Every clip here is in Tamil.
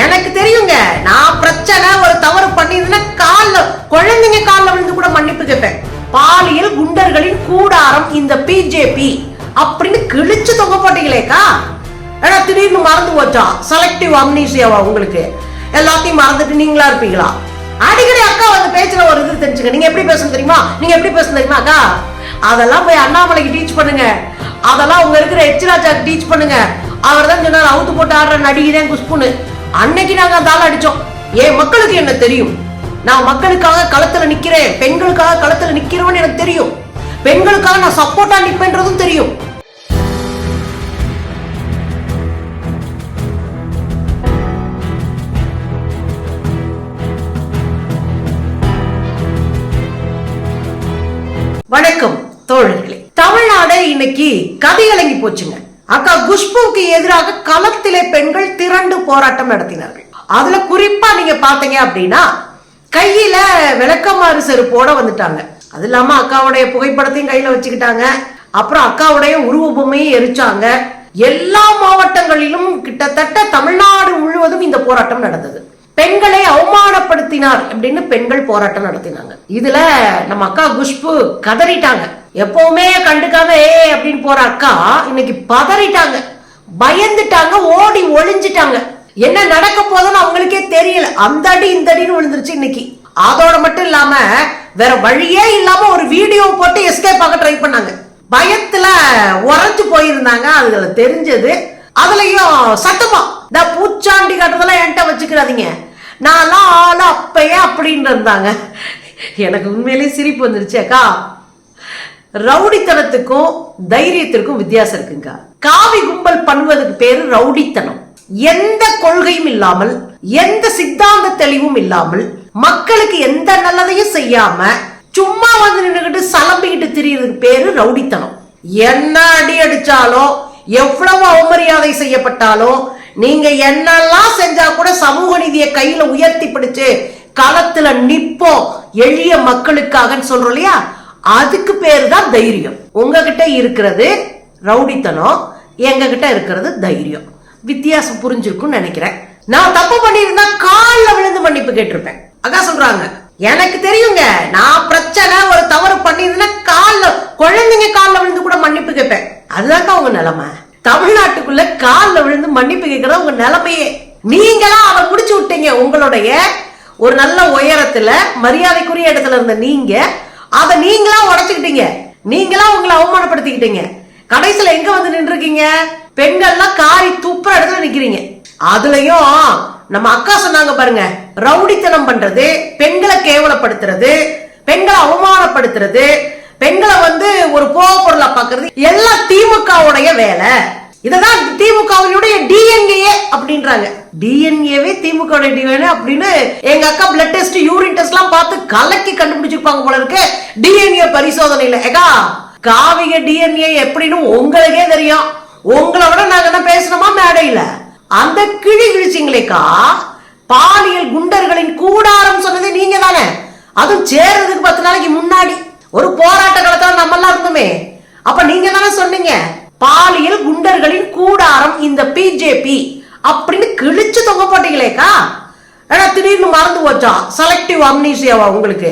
எனக்கு தெரியுங்க நான் பிரச்சனை ஒரு தவறு பண்ணிருந்தேன்னா கால்ல குழந்தைங்க கால்ல விழுந்து கூட மன்னிப்பு கேட்பேன். பாலியல் குண்டர்களின் கூடாரம் இந்த பிஜேபி அப்படின்னு கிழிச்சு தொங்க போட்டீங்களேக்கா ஏன்னா திடீர்னு மறந்து போச்சா? செலக்டிவ் அம்னீசியாவா உங்களுக்கு. எல்லாத்தையும் மறந்துட்டு நீங்களா இருப்பீங்களா? அடிக்கடி அக்கா வந்து பேச்சுல ஒரு இது தெரிஞ்சுங்க. நீங்க எப்படி பேசணும் தெரியுமா? நீங்க எப்படி பேசணும் தெரியுமா அக்கா? அதெல்லாம் போய் அண்ணாமலைக்கு டீச் பண்ணுங்க. அதெல்லாம் உங்க இருக்கிற எச்ராஜாக்கு டீச் பண்ணுங்க. அவர் தான் சொன்னார் அவுத்து போட்டு ஆடுற நடிகை தான் குஷ்புன்னு. அன்னைக்கு நாங்க தாள அடிச்சோம். ஏன் மக்களுக்கு என்ன தெரியும்? நான் மக்களுக்காக களத்துல நிக்கிறேன். பெண்களுக்காக களத்துல நிக்கிறவன் எனக்கு தெரியும். பெண்களுக்காக நான் சப்போர்ட்டா நிப்பேன்றதும் தெரியும். வணக்கம் தோழர்களே. தமிழ்நாடு இன்னைக்கு கதிகலங்கி போச்சுங்க. அக்கா குஷ்புவுக்கு எதிராக களத்திலே பெண்கள் திரண்டு போராட்டம் நடத்தினார்கள். அதுல குறிப்பா நீங்க பாத்தீங்க அப்படின்னா கையில விளக்கமாறு செருப்போட வந்துட்டாங்க. அது இல்லாம அக்காவுடைய புகைப்படத்தையும் கையில வச்சுக்கிட்டாங்க. அப்புறம் அக்காவுடைய உருவ பொம்மையும் எரிச்சாங்க. எல்லா மாவட்டங்களிலும் கிட்டத்தட்ட தமிழ்நாடு முழுவதும் இந்த போராட்டம் நடந்தது. பெண்களை அவமானப்படுத்தினார் அப்படின்னு பெண்கள் போராட்டம் நடத்தினாங்க. இதுல நம்ம அக்கா குஷ்பு கதறிட்டாங்க. எப்பவுமே கண்டுக்காம ஏ அப்படின்னு போற அக்கா இன்னைக்கு பதறிட்டாங்க. பயந்துட்டாங்க ஓடி ஒளிஞ்சிட்டாங்க. என்ன நடக்க போதுன்னு அவங்களுக்கே தெரியல. அந்த அடி இந்த அடின்னு விழுந்துருச்சு இன்னைக்கு. அதோட மட்டும் இல்லாம வேற வழியே இல்லாம ஒரு வீடியோ போட்டு எஸ்கேப் ஆக ட்ரை பண்ணாங்க. பயத்துல உறைஞ்சு போயிருந்தாங்க அதுல தெரிஞ்சது. அதுலயும் சத்தமா இந்த பூச்சாண்டி காட்டுறதெல்லாம் என்கிட்ட வச்சுக்கிறாதீங்க. நான்லாம் ஆளு அப்பயே அப்படின்னு இருந்தாங்க. எனக்கு உண்மையிலேயே சிரிப்பு வந்துருச்சு அக்கா. ரவுடித்தனத்துக்கும் தைரியத்திற்கும் வித்தியாசம் இருக்குங்க. காவி கும்பல் பண்ணுவதுக்கு பேரு ரவுடித்தனம். எந்த கொள்கையும் இல்லாமல் எந்த சித்தாந்த தெளிவும் இல்லாமல் மக்களுக்கு எந்த நல்லதையும் செய்யாம சும்மா வந்து நின்றுகிட்டு சலம்பிக்கிட்டு திரியறதுக்கு பேரு ரவுடித்தனம். என்ன அடி அடிச்சாலும் எவ்வளவு அவமரியாதை செய்யப்பட்டாலோ நீங்க என்னெல்லாம் செஞ்சா கூட சமூக நீதியை கையில உயர்த்தி பிடிச்சு களத்துல நிப்போம் எளிய மக்களுக்காகன்னு சொல்றோம் இல்லையா? அதுக்கு பேரு தான் தைரியம். உங்ககிட்ட இருக்கிறது ரவுடித்தனம் எங்க கிட்ட இருக்கிறது தைரியம். வித்தியாசம் புரிஞ்சிருக்கும்னு நினைக்கிறேன். நான் தப்பு பண்ணியிருந்தா காலில் விழுந்து மன்னிப்பு கேட்டிருப்பேன். அதான் சொல்றாங்க. எனக்கு தெரியுங்க நான் பிரச்சனை ஒரு தவறு பண்ணியிருந்தேன்னா காலில் குழந்தைங்க காலில் விழுந்து கூட மன்னிப்பு கேட்பேன். அதுதான்க்கா உங்க நிலைமை. தமிழ்நாட்டுக்குள்ள காலில் விழுந்து மன்னிப்பு கேட்கறது உங்க நிலைமையே. நீங்களா அதை முடிச்சு விட்டீங்க. உங்களுடைய ஒரு நல்ல உயரத்துல மரியாதைக்குரிய இடத்துல இருந்த நீங்க அதை நீங்களா உடைச்சுக்கிட்டீங்க. நீங்களா உங்களை அவமானப்படுத்திக்கிட்டீங்க. கடைசியில எங்க வந்து நின்றுருக்கீங்க? பெண்கள்லாம் காரி துப்புற இடத்துல நிக்கிறீங்க. அதுலயும் நம்ம அக்கா சொன்னாங்க பாருங்க ரவுடித்தனம் பண்றது பெண்களை கேவலப்படுத்துறது பெண்களை அவமானப்படுத்துறது பெண்களை வந்து ஒரு போக பொருளா பாக்குறது எல்லாம் திமுகவுடைய வேலை. இததான் திமுகவினுடைய டிஎன்ஏ அப்படின்றாங்க. டிஎன்ஏவே திமுக டிஎன்ஏ அப்படின்னு எங்க அக்கா பிளட் டெஸ்ட் யூரின் டெஸ்ட் எல்லாம் பார்த்து கலக்கி கண்டுபிடிச்சிருப்பாங்க போல இருக்கு. டிஎன்ஏ பரிசோதனையில. ஏகா காவிக டிஎன்ஏ எப்படின்னு உங்களுக்கே தெரியும். உங்களை விட நாங்க என்ன பேசணுமா மேடையில? அந்த கிழி கிழிச்சிங்களேக்கா பாலியல் குண்டர்களின் கூடாரம் சொன்னது நீங்க தானே அதுவும் சேர்றதுக்கு பத்து நாளைக்கு முன்னாடி. ஒரு போராட்ட காலத்துல நம்ம எல்லாம் இருந்தோமே. அப்ப நீங்க தானே சொன்னீங்க பாலியல் குண்டர்களின் கூடாரம் இந்த பிஜேபி அப்படின்னு கிழிச்சு தொங்க போட்டீங்களேக்கா? ஏன்னா திடீர்னு மறந்து போச்சா? செலக்டிவ் அம்னீசியாவா உங்களுக்கு.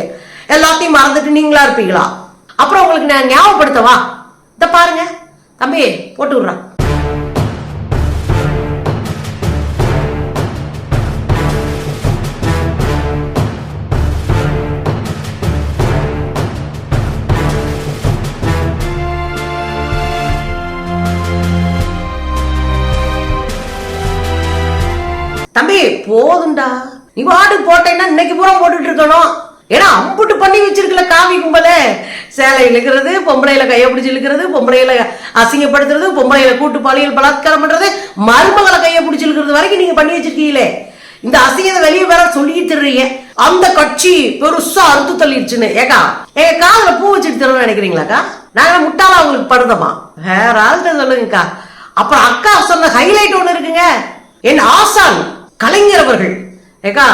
எல்லாத்தையும் மறந்துட்டு நீங்களா இருப்பீங்களா? அப்புறம் உங்களுக்கு நான் ஞாபகப்படுத்தவா? இதை பாருங்க. தம்பி போட்டு விடுறான் தம்பி போதும்டா. நீ வாடு போட்டேன்னா இன்னைக்கு பூரா போட்டுட்டு இருக்கணும். ஏன்னா அம்புட்டு பண்ணி வச்சிருக்கல காவி கும்பல. சேலை இழுக்கிறது பொம்பளையில கையை பிடிச்சி இழுக்கிறது பொம்பளையில அசிங்கப்படுத்துறது பொம்பளையில கூட்டு பாலியல் பலாத்காரம் பண்றது மருமகளை கையை பிடிச்சி இழுக்கிறது வரைக்கும் நீங்க பண்ணி வச்சிருக்கீங்களே. இந்த அசிங்கத்தை வெளியே வேற சொல்லிட்டு தர்றீங்க அந்த கட்சி பெருசா அறுத்து தள்ளிடுச்சுன்னு. ஏக்கா எங்க காதுல பூ வச்சுட்டு தரணும்னு நினைக்கிறீங்களாக்கா? நாங்க முட்டாளா உங்களுக்கு படுதமா? வேற ஆள்கிட்ட சொல்லுங்கக்கா. அப்புறம் அக்கா சொன்ன ஹைலைட் ஒண்ணு இருக்குங்க. என் ஆசான். கலைஞர் அவர்கள் ஏக்கா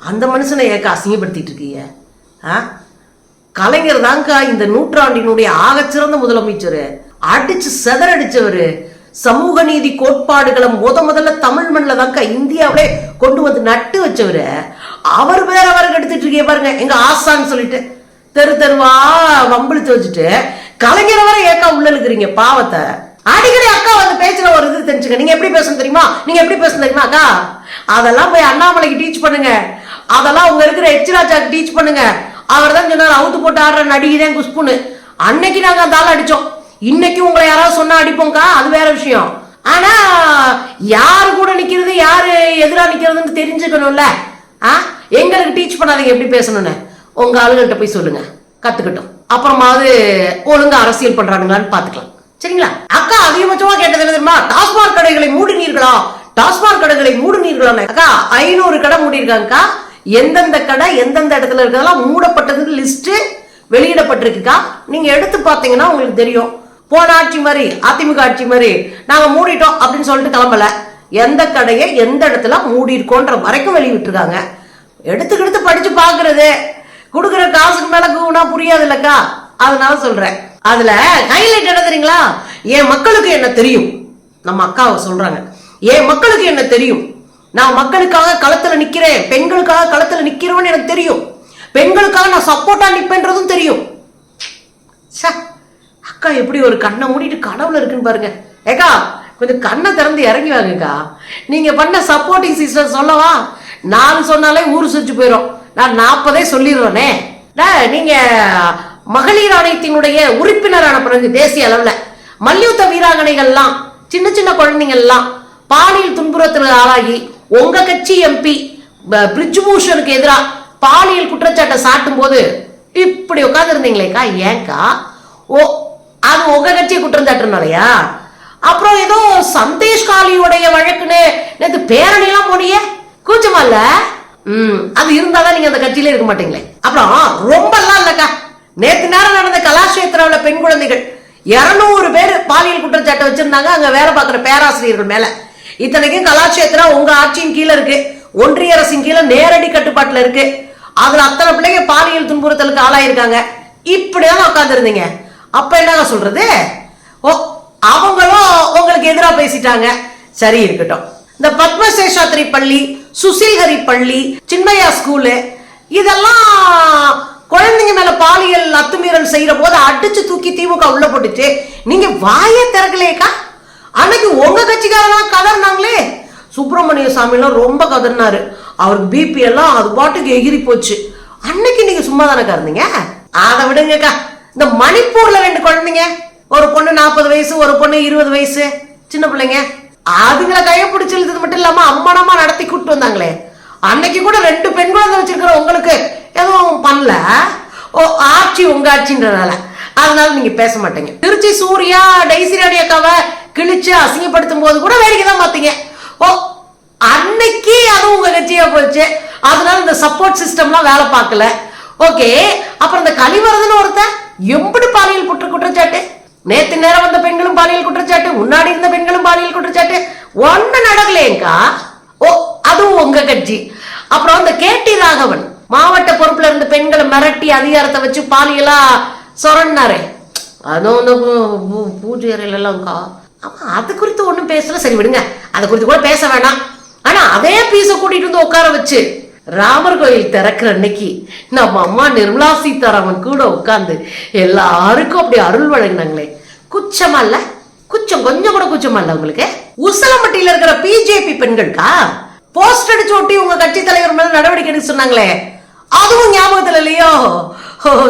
அந்த மனுஷனை ஏக்கா அசிங்கப்படுத்திட்டு இருக்கீங்க ஆ? கலைஞர் தான்க்கா இந்த நூற்றாண்டினுடைய ஆகச்சிறந்த முதலமைச்சர். அடிச்சு செதறடிச்சவர். சமூக நீதி கோட்பாடுகளை முத முதல்ல தமிழ் மண்ணில் தாங்க இந்தியாவிலே கொண்டு வந்து நட்டு வச்சவரு. அவர் வேற அவருக்கு எடுத்துட்டு இருக்கே பாருங்க. எங்க ஆசான்னு சொல்லிட்டு. தெரு தெருவா வம்பிழுத்து வச்சுட்டு. கலைஞர் வரை ஏக்கா உள்ள இருக்கிறீங்க பாவத்தை. அடிக்கடி அக்கா வந்து பேச்சுற ஒரு நீங்க எப்படி பேசணும் தெரியுமா? நீங்க எப்படி பேசணும் தெரியுமா? அக்கா அதெல்லாம் போய் அண்ணாமலைக்கு டீச் பண்ணுங்க. அதெல்லாம் உங்க இருக்கிற எச்ராஜாக்கு டீச் பண்ணுங்க. அவர் தான் சொன்னார் அவுத்து போட்டு ஆடுற நடிகை தான் குஷ்புன்னு. அன்னைக்கு நாங்க அந்த ஆள் அடிச்சோம். இன்னைக்கு உங்களை யாராவது சொன்னா அடிப்போம்க்கா? அது வேற விஷயம். ஆனா யாரு கூட நிக்கிறது யாரு எதிரா நிக்கிறதுன்னு தெரிஞ்சுக்கணும்ல. ஆ? எங்களுக்கு டீச் பண்ணாதீங்க எப்படி பேசணும்னு. உங்க ஆளுங்கள்ட்ட போய் சொல்லுங்க. கத்துக்கிட்டோம். அப்புறமாவது ஒழுங்கா அரசியல் பண்றானுங்களான்னு பாத்துக்கலாம். சரிங்களா? அக்கா அதிகபட்சமா கேட்டது தெரியுமா? டாஸ்மாக் கடைகளை மூடினீர்களா? டாஸ்மாக் கடைகளை மூடினீர்களா? அக்கா ஐநூறு கடை மூடிருக்காங்கக்கா எந்தெந்த கடை எந்தெந்த இடத்துல இருக்கிறதெல்லாம் மூடப்பட்டதுக்கு லிஸ்ட் வெளியிடப்பட்டிருக்குக்கா நீங்க எடுத்து பார்த்தீங்கன்னா உங்களுக்கு தெரியும். போன ஆட்சி மாதிரி அதிமுக ஆட்சி மாதிரி நாங்க மூடிட்டோம் அப்படின்னு சொல்லிட்டு கிளம்பல. எந்த கடையை எந்த இடத்துல மூடி இருக்கோன்ற வரைக்கும் வெளியிட்டிருக்காங்க. எடுத்துக்கெடுத்து படிச்சு பாக்குறது கொடுக்குற காசுக்கு மேல கூவுனா புரியாது இல்லக்கா அதனால சொல்றேன். அதுல ஹைலைட் என்ன தெரியுங்களா? என் மக்களுக்கு என்ன தெரியும்? நம்ம அக்காவை சொல்றாங்க. என் மக்களுக்கு என்ன தெரியும்? நான் மக்களுக்காக களத்துல நிக்கிறேன். பெண்களுக்காக களத்துல நிற்கிறோன்னு எனக்கு தெரியும். பெண்களுக்காக நான் சப்போர்ட்டா நிப்பேன்றதும் தெரியும். ச்சே, அக்கா எப்படி ஒரு கண்ணை மூடிட்டு கடவுள் இருக்குன்னு பாருங்க. ஏக்கா கொஞ்சம் கண்ணை திறந்து இறங்கி வாங்கக்கா. நீங்க பண்ண சப்போர்ட்டிங் சிஸ்டர் சொல்லவா? நாலு சொன்னாலே ஊர் சுற்றி போயிடும் நான் நாற்பதே சொல்லிடுறேனே. நீங்க மகளிர் ஆணையத்தினுடைய உறுப்பினரான பிறகு தேசிய அளவுல மல்யுத்த வீராங்கனைகள்லாம் சின்ன சின்ன குழந்தைங்கள்லாம் பாலியல் துன்புறுத்தலுக்கு ஆளாகி உங்க கட்சி எம்பி பிரிஜ்பூஷனுக்கு எதிராக பாலியல் குற்றச்சாட்டை சாட்டும் போது இப்படி உட்காந்துருந்தீங்களேக்கா ஏங்கா? ஓ அது உங்க கட்சியை குற்றம் சாட்டுனாலயா? அப்புறம் ஏதோ சந்தேஷ் காளியுடைய வழக்குன்னு நேற்று பேரணிலாம் போனியே கூச்சமா இல்ல? ம் அது இருந்தாதான் நீங்க அந்த கட்சியில இருக்க மாட்டீங்களே. அப்புறம் ரொம்பலாம் இல்லக்கா. நேற்று நேரம் நடந்த கலாஷேத்திராவில் பெண் குழந்தைகள் இரநூறு பேர் பாலியல் குற்றச்சாட்டை வச்சிருந்தாங்க. அங்கே வேலை பார்க்குற பேராசிரியர்கள் மேலே. இத்தனைக்கும் கலாட்சேத்திரா உங்க ஆட்சியின் கீழே இருக்கு. ஒன்றிய அரசின் கீழே நேரடி கட்டுப்பாட்டுல இருக்கு. அதுல அத்தனை பிள்ளைங்க பாலியல் துன்புறுத்தலுக்கு ஆளாயிருக்காங்க. இப்படிதான் உட்காந்துருந்தீங்க அப்ப என்னங்க சொல்றது? ஓ அவங்களும் உங்களுக்கு எதிரா பேசிட்டாங்க. சரி இருக்கட்டும். இந்த பத்மசேஷாத்திரி பள்ளி சுசில்ஹரி பள்ளி சின்மயா ஸ்கூலு இதெல்லாம் குழந்தைங்க மேல பாலியல் அத்துமீறல் செய்யற போது அடிச்சு தூக்கி திமுக உள்ள போட்டுச்சு. நீங்க வாயே திறக்கலையேக்கா? அன்னைக்கு உங்க கட்சிக்காரெல்லாம் கதறினாங்களே. சுப்பிரமணிய சாமிலாம் ரொம்ப கதறினாரு. அவருக்கு பிபி எல்லாம் அது பாட்டுக்கு எகிரி போச்சு. அன்னைக்கு நீங்க சும்மா தானே இருந்தீங்க? அதை விடுங்கக்கா. இந்த மணிப்பூர்ல ரெண்டு குழந்தைங்க. ஒரு பொண்ணு நாற்பது வயசு ஒரு பொண்ணு இருபது வயசு. சின்ன பிள்ளைங்க. அதுங்களை கைய பிடிச்சி இழுத்தது மட்டும் இல்லாம அம்மனமா நடத்தி கூட்டு வந்தாங்களே. அன்னைக்கு கூட ரெண்டு பெண் குழந்தை வச்சிருக்கிற உங்களுக்கு. எதுவும் பண்ணல. ஓ ஆட்சி உங்க ஆட்சின்றனால. அதனால நீங்க பேச மாட்டீங்க. திருச்சி சூர்யா டைசி ராணி அக்காவை கிழிச்சு அசிங்கப்படுத்தும் போது கூட வேடிக்கை தான் பார்த்தீங்க. ஓ அன்னைக்கு அதுவும் உங்க கட்சியா போச்சு. அதனால இந்த சப்போர்ட் சிஸ்டம்லாம் வேலை பார்க்கல. ஓகே அப்புறம் இந்த கலிவரதன் ஒருத்தன் எப்படி பாலியல் குற்ற குற்றச்சாட்டு? நேத்து நேரம் வந்த பெண்களும் பாலியல் குற்றச்சாட்டு முன்னாடி இருந்த பெண்களும் பாலியல் குற்றச்சாட்டு ஒன்னு நடக்கலையேங்கா. ஓ அதுவும் உங்க கட்சி. அப்புறம் இந்த கேடி ராகவன் மாவட்ட பொறுப்புல இருந்த பெண்களை மிரட்டி அதிகாரத்தை வச்சு பாலியலா சொரண்டாரே அதுவும் ஒன்று பூ- பூஜை அறையில எல்லாம்க்கா ஆமா அது குறித்து ஒன்றும் பேசல. சரி விடுங்க. அதை குறித்து கூட பேச வேணாம். ஆனா அதே பீஸை கூட்டிட்டு வந்து உட்கார வச்சு ராமர் கோயில் திறக்கிற அன்னைக்கு நம்ம அம்மா நிர்மலா சீதாராமன் கூட உட்காந்து எல்லாருக்கும் அப்படி அருள் வழங்கினாங்களே. குச்சமா இல்ல? குச்சம் கொஞ்சம் கூட குச்சமா இல்ல உங்களுக்கு? உசலமட்டியில இருக்கிற பிஜேபி பெண்களுக்கா? போஸ்ட் அடிச்சு ஒட்டி உங்க கட்சி தலைவர் மேல நடவடிக்கை எடுக்க சொன்னாங்களே. அதுவும் ஞாபகத்துல இல்லையோ?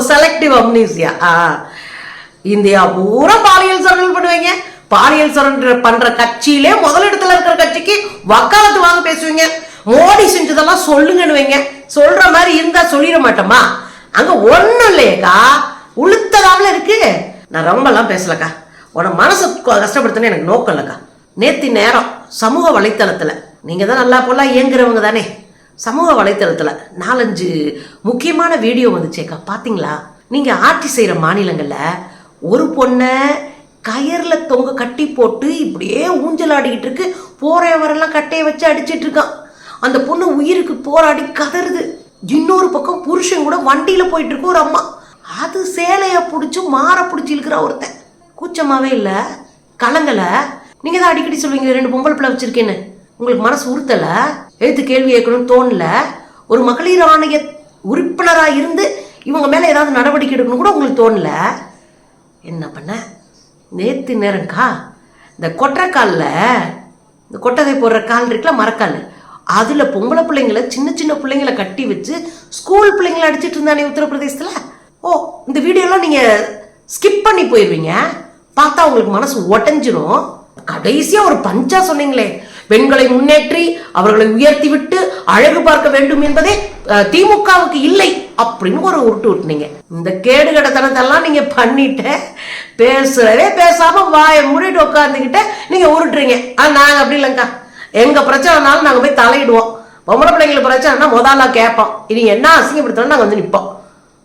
செலக்டிவ் அம்னீசியா இந்தியா பூரா பாலியல் சரண்டல் பண்ணுவீங்க. பாலியல் சரண்டர் பண்ற கட்சியிலே முதலிடத்துல இருக்கிற கட்சிக்கு வக்காலத்து வாங்க பேசுவீங்க. மோடி செஞ்சதெல்லாம் சொல்லுங்கன்னு வைங்க சொல்ற மாதிரி இருந்தா சொல்லிட மாட்டோமா? அங்க ஒண்ணும் இல்லையேக்கா. உளுத்ததாவில இருக்கு. நான் ரொம்ப எல்லாம் பேசலக்கா. உன மனசு கொ- கஷ்டப்படுத்துன்னு எனக்கு நோக்கம் இல்லைக்கா. நேத்தி நேரம் சமூக வலைத்தளத்துல. நீங்க தான் நல்லா போலாம் இயங்குறவங்க தானே சமூக வலைத்தளத்தில் நாலஞ்சு முக்கியமான வீடியோ வந்துச்சேக்கா. பார்த்தீங்களா நீங்கள் ஆட்சி செய்கிற மாநிலங்களில் ஒரு பொண்ணை கயரில் தொங்க கட்டி போட்டு இப்படியே ஊஞ்சல் ஆடிக்கிட்டு இருக்கு. போகிறவரெல்லாம் கட்டையை வச்சு அடிச்சிட்டு இருக்கான். அந்த பொண்ணு உயிருக்கு போராடி கதறுது. இன்னொரு பக்கம் புருஷன் கூட வண்டியில் போயிட்டு இருக்கு ஒரு அம்மா. அது சேலையை பிடிச்சி மாற பிடிச்சி இருக்கிற ஒருத்தன். கூச்சமாகவே இல்லை. கலங்கலை. நீங்கள் தான் அடிக்கடி சொல்லுவீங்க ரெண்டு பொம்பளை பிள்ளை வச்சுருக்கேன்னு. உங்களுக்கு மனசு உறுத்தலை? எழுத்து கேள்வி கேட்கணும்னு தோணல. ஒரு மகளிர் ஆணைய உறுப்பினராக இருந்து இவங்க மேலே ஏதாவது நடவடிக்கை எடுக்கணும் கூட உங்களுக்கு தோணல. என்ன பண்ண? நேத்து நேரங்கா இந்த கொட்டைக்காலில் இந்த கொட்டகை போடுற கால் இருக்குல்ல மரக்கால். அதில் பொம்பளை பிள்ளைங்கள சின்ன சின்ன பிள்ளைங்கள கட்டி வச்சு ஸ்கூல் பிள்ளைங்கள அடிச்சிட்டு இருந்தானே உத்தரப்பிரதேசத்தில்? ஓ இந்த வீடியோலாம் நீங்கள் ஸ்கிப் பண்ணி போயிடுவீங்க பார்த்தா உங்களுக்கு மனசு உடஞ்சிரும். கடைசியாக ஒரு பஞ்சா சொன்னீங்களே. பெண்களை முன்னேற்றி அவர்களை உயர்த்தி விட்டு அழகு பார்க்க வேண்டும் என்பதே அஹ், திமுகவுக்கு இல்லை அப்படின்னு ஒரு உருட்டு விட்டுனீங்க இந்த கேடு கடத்தனத்தெல்லாம் நீங்க பண்ணிட்டு பேசுறதே பேசாம வாயை மூடிட்டு உட்காந்துக்கிட்ட நீங்க உருட்டுறீங்க. ஆனா நாங்க அப்படி இல்லைங்கக்கா எங்க பிரச்சனைனாலும் நாங்க போய் தலையிடுவோம். பொம்பளை பிள்ளைங்களுக்கு பிரச்சனைனா முதல்ல கேட்போம். இனி என்ன அசிங்கப்படுத்தணும் நாங்க வந்து நிப்போம்.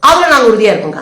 அதுல நாங்க உறுதியா இருக்கோங்க